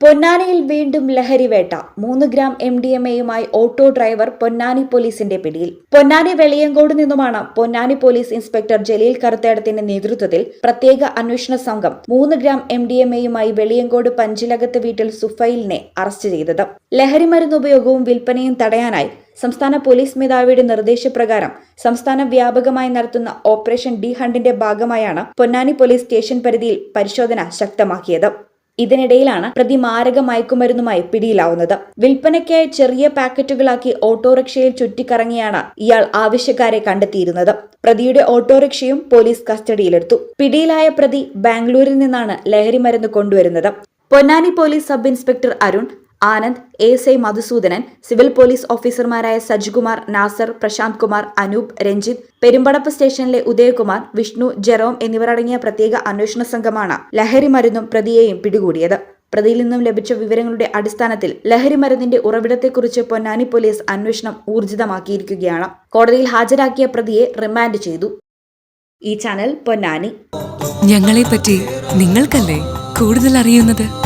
പൊന്നാനിയിൽ വീണ്ടും ലഹരിവേട്ട മൂന്ന് ഗ്രാം എം ഡി എം എയുമായി ഓട്ടോ ഡ്രൈവർ പൊന്നാനി പോലീസിന്റെ പിടിയിൽ. പൊന്നാനി വെളിയങ്കോട് നിന്നുമാണ് പൊന്നാനി പോലീസ് ഇൻസ്പെക്ടർ ജലീൽ കറുത്തേടത്തിന്റെ നേതൃത്വത്തിൽ പ്രത്യേക അന്വേഷണ സംഘം മൂന്ന് ഗ്രാം എം ഡി എം എയുമായി വെളിയങ്കോട് പഞ്ചിലകത്ത് വീട്ടിൽ സുഫൈലിനെ അറസ്റ്റ് ചെയ്തത്. ലഹരിമരുന്ന് ഉപയോഗവും വിൽപ്പനയും തടയാനായി സംസ്ഥാന പോലീസ് മേധാവിയുടെ നിർദ്ദേശപ്രകാരം സംസ്ഥാന വ്യാപകമായി നടത്തുന്ന ഓപ്പറേഷൻ ഡി ഹണ്ടിന്റെ ഭാഗമായാണ് പൊന്നാനി പോലീസ് സ്റ്റേഷൻ പരിധിയിൽ പരിശോധന ശക്തമാക്കിയത്. ഇതിനിടയിലാണ് പ്രതി മാരക മയക്കുമരുന്നുമായി പിടിയിലാവുന്നത്. വിൽപ്പനയ്ക്കായി ചെറിയ പാക്കറ്റുകളാക്കി ഓട്ടോറിക്ഷയിൽ ചുറ്റിക്കറങ്ങിയാണ് ഇയാൾ ആവശ്യക്കാരെ കണ്ടെത്തിയിരുന്നത്. പ്രതിയുടെ ഓട്ടോറിക്ഷയും പോലീസ് കസ്റ്റഡിയിലെടുത്തു. പിടിയിലായ പ്രതി ബാംഗ്ലൂരിൽ നിന്നാണ് ലഹരിമരുന്ന് കൊണ്ടുവരുന്നത്. Ponnani police sub inspector Arun Anand S I Madhusoodanan civil police ഓഫീസർമാരായ സജ്കുമാർ നാസർ പ്രശാന്ത് കുമാർ അനൂപ് രഞ്ജിത്ത് പെരുമ്പടപ്പ് സ്റ്റേഷനിലെ ഉദയകുമാർ വിഷ്ണു ജെറോം എന്നിവരടങ്ങിയ പ്രത്യേക അന്വേഷണ സംഘമാണ് ലഹരി മരുന്നും പ്രതിയെയും പിടികൂടിയത്. പ്രതിയിൽ നിന്നും ലഭിച്ച വിവരങ്ങളുടെ അടിസ്ഥാനത്തിൽ ലഹരി മരുന്നിന്റെ ഉറവിടത്തെക്കുറിച്ച് പൊന്നാനി പോലീസ് അന്വേഷണം ഊർജിതമാക്കിയിരിക്കുകയാണ്. കോടതിയിൽ ഹാജരാക്കിയ പ്രതിയെ റിമാൻഡ് ചെയ്തു. ഈ ചാനൽ പൊന്നാനി. ഞങ്ങളെപ്പറ്റി നിങ്ങൾക്കല്ലേ കൂടുതൽ അറിയുന്നത്